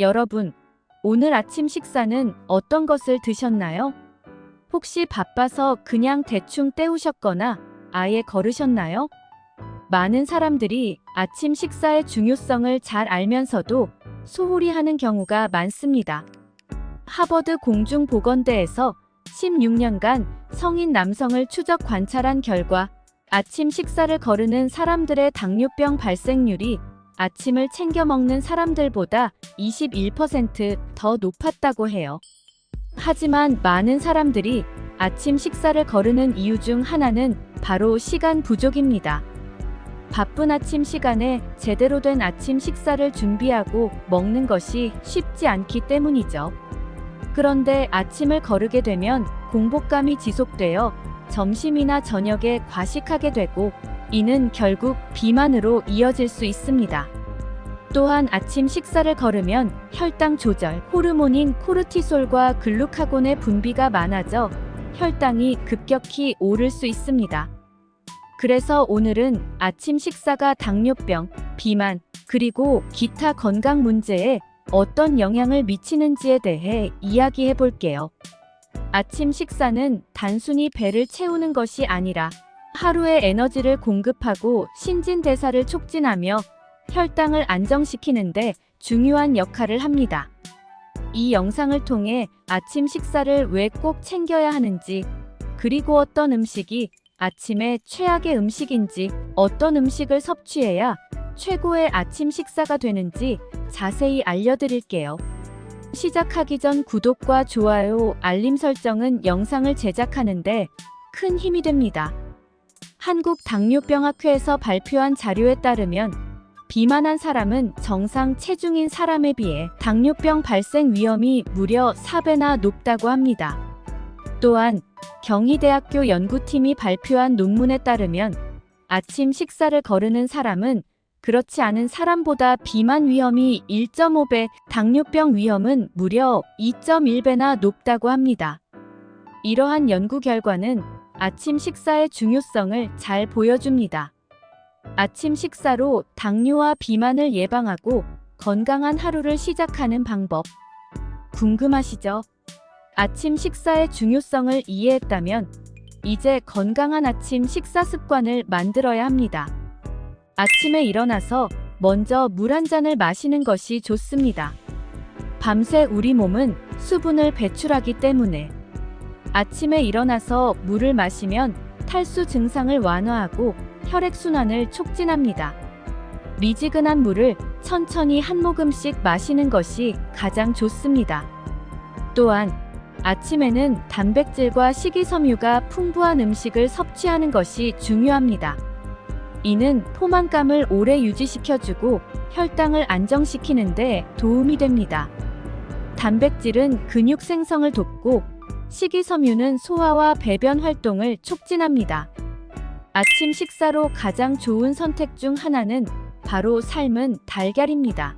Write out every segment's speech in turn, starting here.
여러분, 오늘 아침 식사는 어떤 것을 드셨나요? 혹시 바빠서 그냥 대충 때우셨거나 아예 걸으셨나요? 많은 사람들이 아침 식사의 중요성을 잘 알면서도 소홀히 하는 경우가 많습니다. 하버드 공중보건대에서 16년간 성인 남성을 추적 관찰한 결과 아침 식사를 거르는 사람들의 당뇨병 발생률이 아침을 챙겨 먹는 사람들보다 21%더 높았다고 해요. 하지만 많은 사람들이 아침 식사를 거르는 이유 중 하나는 바로 시간 부족입니다. 바쁜 아침 시간에 제대로 된 아침 식사를 준비하고 먹는 것이 쉽지 않기 때문이죠. 그런데 아침을 거르게 되면 공복감이 지속되어 점심이나 저녁에 과식하게 되고 이는 결국 비만으로 이어질 수 있습니다. 또한 아침 식사를 거르면 혈당 조절, 호르몬인 코르티솔과 글루카곤의 분비가 많아져 혈당이 급격히 오를 수 있습니다. 그래서 오늘은 아침 식사가 당뇨병, 비만, 그리고 기타 건강 문제에 어떤 영향을 미치는지에 대해 이야기해 볼게요. 아침 식사는 단순히 배를 채우는 것이 아니라 하루의 에너지를 공급하고 신진대사를 촉진하며 혈당을 안정시키는데 중요한 역할을 합니다. 이 영상을 통해 아침 식사를 왜 꼭 챙겨야 하는지, 그리고 어떤 음식이 아침에 최악의 음식인지, 어떤 음식을 섭취해야 최고의 아침 식사가 되는지 자세히 알려드릴게요. 시작하기 전 구독과 좋아요, 알림 설정은 영상을 제작하는데 큰 힘이 됩니다. 한국당뇨병학회에서 발표한 자료에 따르면 비만한 사람은 정상 체중인 사람에 비해 당뇨병 발생 위험이 무려 4배나 높다고 합니다. 또한 경희대학교 연구팀이 발표한 논문에 따르면 아침 식사를 거르는 사람은 그렇지 않은 사람보다 비만 위험이 1.5배, 당뇨병 위험은 무려 2.1배나 높다고 합니다. 이러한 연구 결과는 아침 식사의 중요성을 잘 보여줍니다. 아침 식사로 당뇨와 비만을 예방하고 건강한 하루를 시작하는 방법. 궁금하시죠? 아침 식사의 중요성을 이해했다면 이제 건강한 아침 식사 습관을 만들어야 합니다. 아침에 일어나서 먼저 물 한 잔을 마시는 것이 좋습니다. 밤새 우리 몸은 수분을 배출하기 때문에 아침에 일어나서 물을 마시면 탈수 증상을 완화하고 혈액순환을 촉진합니다. 미지근한 물을 천천히 한 모금씩 마시는 것이 가장 좋습니다. 또한 아침에는 단백질과 식이섬유가 풍부한 음식을 섭취하는 것이 중요합니다. 이는 포만감을 오래 유지시켜주고 혈당을 안정시키는데 도움이 됩니다. 단백질은 근육 생성을 돕고 식이섬유는 소화와 배변 활동을 촉진합니다. 아침 식사로 가장 좋은 선택 중 하나는 바로 삶은 달걀입니다.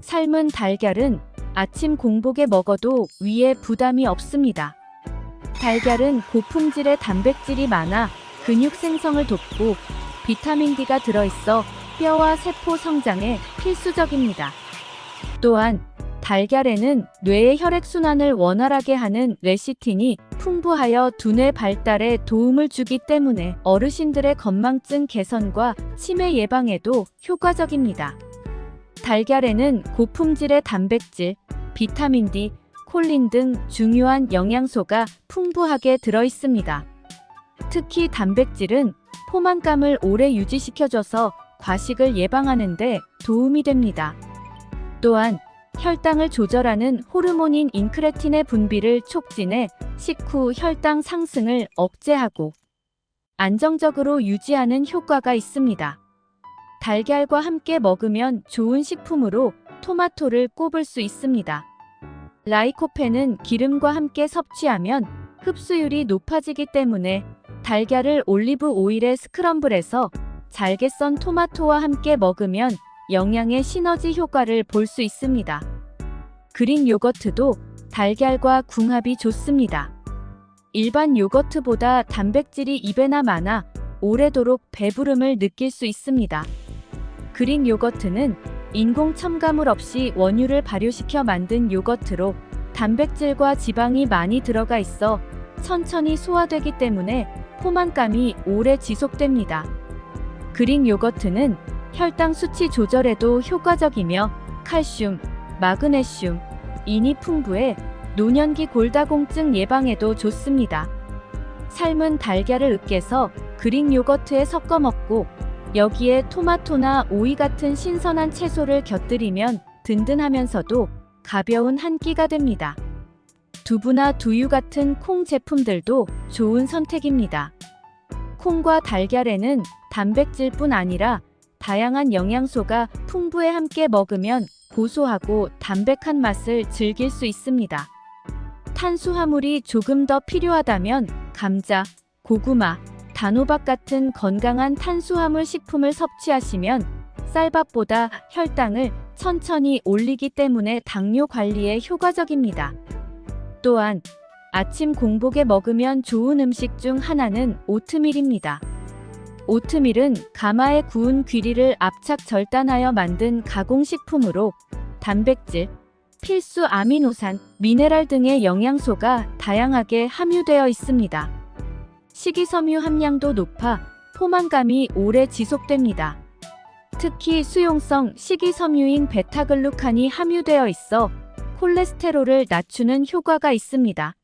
삶은 달걀은 아침 공복에 먹어도 위에 부담이 없습니다. 달걀은 고품질의 단백질이 많아 근육 생성을 돕고 비타민 D가 들어있어 뼈와 세포 성장에 필수적입니다. 또한 달걀에는 뇌의 혈액순환을 원활하게 하는 레시틴이 풍부하여 두뇌 발달에 도움을 주기 때문에 어르신들의 건망증 개선과 치매 예방에도 효과적입니다. 달걀에는 고품질의 단백질, 비타민 D, 콜린 등 중요한 영양소가 풍부하게 들어 있습니다. 특히 단백질은 포만감을 오래 유지시켜줘서 과식을 예방하는 데 도움이 됩니다. 또한 혈당을 조절하는 호르몬인 인크레틴의 분비를 촉진해 식후 혈당 상승을 억제하고 안정적으로 유지하는 효과가 있습니다. 달걀과 함께 먹으면 좋은 식품으로 토마토를 꼽을 수 있습니다. 라이코펜은 기름과 함께 섭취하면 흡수율이 높아지기 때문에 달걀을 올리브 오일에 스크럼블해서 잘게 썬 토마토와 함께 먹으면 영양의 시너지 효과를 볼 수 있습니다. 그릭 요거트도 달걀과 궁합이 좋습니다. 일반 요거트보다 단백질이 2배나 많아 오래도록 배부름을 느낄 수 있습니다. 그릭 요거트는 인공 첨가물 없이 원유를 발효시켜 만든 요거트로 단백질과 지방이 많이 들어가 있어 천천히 소화되기 때문에 포만감이 오래 지속됩니다. 그릭 요거트는 혈당 수치 조절에도 효과적이며 칼슘, 마그네슘, 인이 풍부해 노년기 골다공증 예방에도 좋습니다. 삶은 달걀을 으깨서 그릭 요거트에 섞어 먹고 여기에 토마토나 오이 같은 신선한 채소를 곁들이면 든든하면서도 가벼운 한 끼가 됩니다. 두부나 두유 같은 콩 제품들도 좋은 선택입니다. 콩과 달걀에는 단백질뿐 아니라 다양한 영양소가 풍부해 함께 먹으면 고소하고 담백한 맛을 즐길 수 있습니다. 탄수화물이 조금 더 필요하다면 감자, 고구마, 단호박 같은 건강한 탄수화물 식품을 섭취하시면 쌀밥보다 혈당을 천천히 올리기 때문에 당뇨 관리에 효과적입니다. 또한 아침 공복에 먹으면 좋은 음식 중 하나는 오트밀입니다. 오트밀은 가마에 구운 귀리를 압착 절단하여 만든 가공식품으로 단백질, 필수 아미노산, 미네랄 등의 영양소가 다양하게 함유되어 있습니다. 식이섬유 함량도 높아 포만감이 오래 지속됩니다. 특히 수용성 식이섬유인 베타글루칸이 함유되어 있어 콜레스테롤을 낮추는 효과가 있습니다.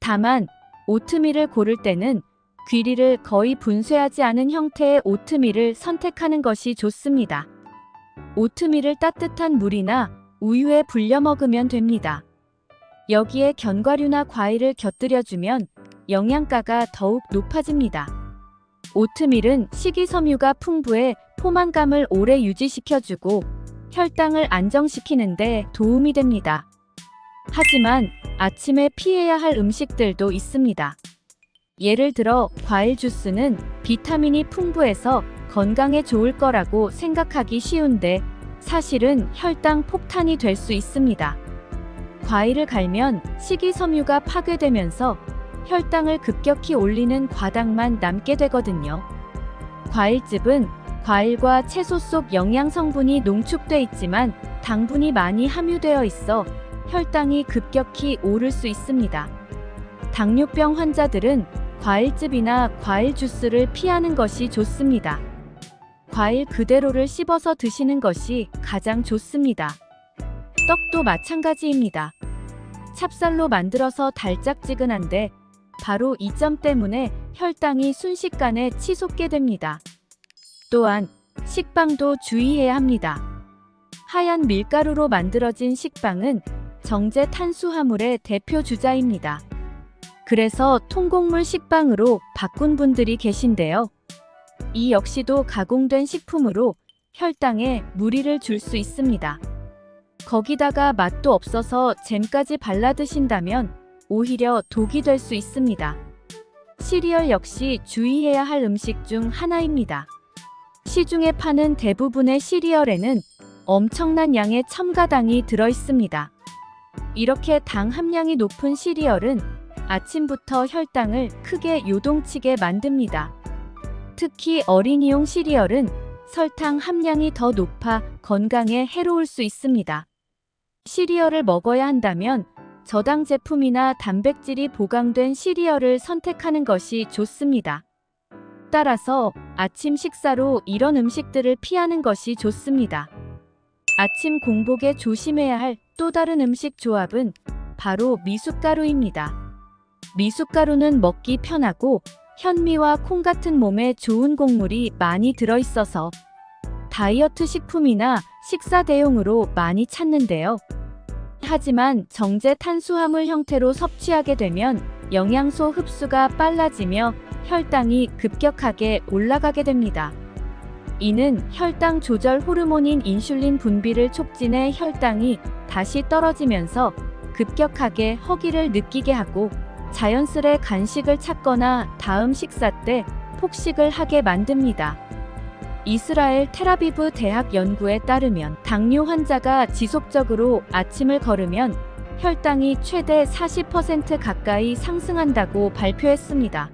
다만 오트밀을 고를 때는 귀리를 거의 분쇄하지 않은 형태의 오트밀을 선택하는 것이 좋습니다. 오트밀을 따뜻한 물이나 우유에 불려 먹으면 됩니다. 여기에 견과류나 과일을 곁들여주면 영양가가 더욱 높아집니다. 오트밀은 식이섬유가 풍부해 포만감을 오래 유지시켜주고 혈당을 안정시키는데 도움이 됩니다. 하지만 아침에 피해야 할 음식들도 있습니다. 예를 들어 과일 주스는 비타민이 풍부해서 건강에 좋을 거라고 생각하기 쉬운데 사실은 혈당 폭탄이 될 수 있습니다. 과일을 갈면 식이섬유가 파괴되면서 혈당을 급격히 올리는 과당만 남게 되거든요. 과일즙은 과일과 채소 속 영양 성분이 농축돼 있지만 당분이 많이 함유되어 있어 혈당이 급격히 오를 수 있습니다. 당뇨병 환자들은 과일즙이나 과일 주스를 피하는 것이 좋습니다. 과일 그대로를 씹어서 드시는 것이 가장 좋습니다. 떡도 마찬가지입니다. 찹쌀로 만들어서 달짝지근한데 바로 이 점 때문에 혈당이 순식간에 치솟게 됩니다. 또한 식빵도 주의해야 합니다. 하얀 밀가루로 만들어진 식빵은 정제 탄수화물의 대표 주자입니다. 그래서 통곡물 식빵으로 바꾼 분들이 계신데요. 이 역시도 가공된 식품으로 혈당에 무리를 줄 수 있습니다. 거기다가 맛도 없어서 잼까지 발라 드신다면 오히려 독이 될 수 있습니다. 시리얼 역시 주의해야 할 음식 중 하나입니다. 시중에 파는 대부분의 시리얼에는 엄청난 양의 첨가당이 들어 있습니다. 이렇게 당 함량이 높은 시리얼은 아침부터 혈당을 크게 요동치게 만듭니다. 특히 어린이용 시리얼은 설탕 함량이 더 높아 건강에 해로울 수 있습니다. 시리얼을 먹어야 한다면 저당 제품이나 단백질이 보강된 시리얼을 선택하는 것이 좋습니다. 따라서 아침 식사로 이런 음식들을 피하는 것이 좋습니다. 아침 공복에 조심해야 할 또 다른 음식 조합은 바로 미숫가루입니다. 미숫가루는 먹기 편하고 현미와 콩 같은 몸에 좋은 곡물이 많이 들어있어서 다이어트 식품이나 식사 대용으로 많이 찾는데요. 하지만 정제 탄수화물 형태로 섭취하게 되면 영양소 흡수가 빨라지며 혈당이 급격하게 올라가게 됩니다. 이는 혈당 조절 호르몬인 인슐린 분비를 촉진해 혈당이 다시 떨어지면서 급격하게 허기를 느끼게 하고 자연스레 간식을 찾거나 다음 식사 때 폭식을 하게 만듭니다. 이스라엘 테라비브 대학 연구에 따르면 당뇨 환자가 지속적으로 아침을 걸으면 혈당이 최대 40% 가까이 상승한다고 발표했습니다.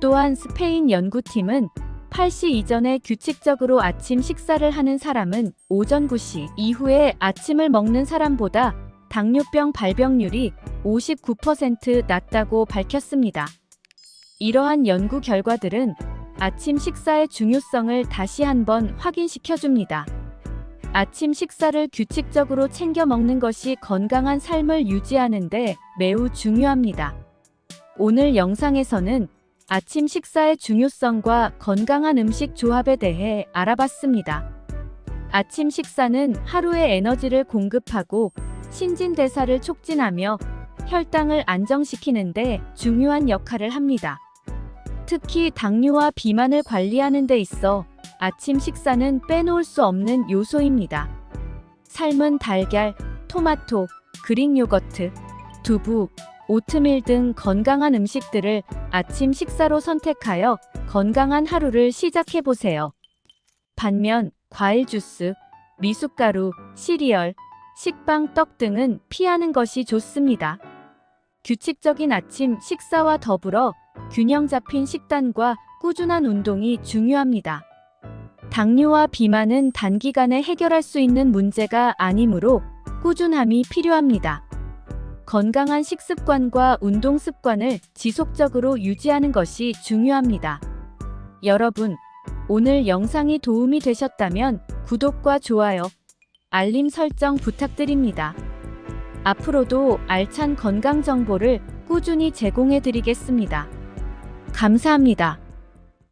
또한 스페인 연구팀은 8시 이전에 규칙적으로 아침 식사를 하는 사람은 오전 9시 이후에 아침을 먹는 사람보다 당뇨병 발병률이 59% 낮다고 밝혔습니다. 이러한 연구 결과들은 아침 식사의 중요성을 다시 한번 확인시켜 줍니다. 아침 식사를 규칙적으로 챙겨 먹는 것이 건강한 삶을 유지하는데 매우 중요합니다. 오늘 영상에서는 아침 식사의 중요성과 건강한 음식 조합에 대해 알아봤습니다. 아침 식사는 하루의 에너지를 공급하고 신진대사를 촉진하며 혈당을 안정시키는데 중요한 역할을 합니다. 특히 당뇨와 비만을 관리하는 데 있어 아침 식사는 빼놓을 수 없는 요소입니다. 삶은 달걀, 토마토, 그릭 요거트, 두부, 오트밀 등 건강한 음식들을 아침 식사로 선택하여 건강한 하루를 시작해 보세요. 반면 과일 주스, 미숫가루, 시리얼, 식빵, 떡 등은 피하는 것이 좋습니다. 규칙적인 아침 식사와 더불어 균형 잡힌 식단과 꾸준한 운동이 중요합니다. 당뇨와 비만은 단기간에 해결할 수 있는 문제가 아니므로 꾸준함이 필요합니다. 건강한 식습관과 운동 습관을 지속적으로 유지하는 것이 중요합니다. 여러분, 오늘 영상이 도움이 되셨다면 구독과 좋아요, 알림 설정 부탁드립니다. 앞으로도 알찬 건강 정보를 꾸준히 제공해 드리겠습니다. 감사합니다.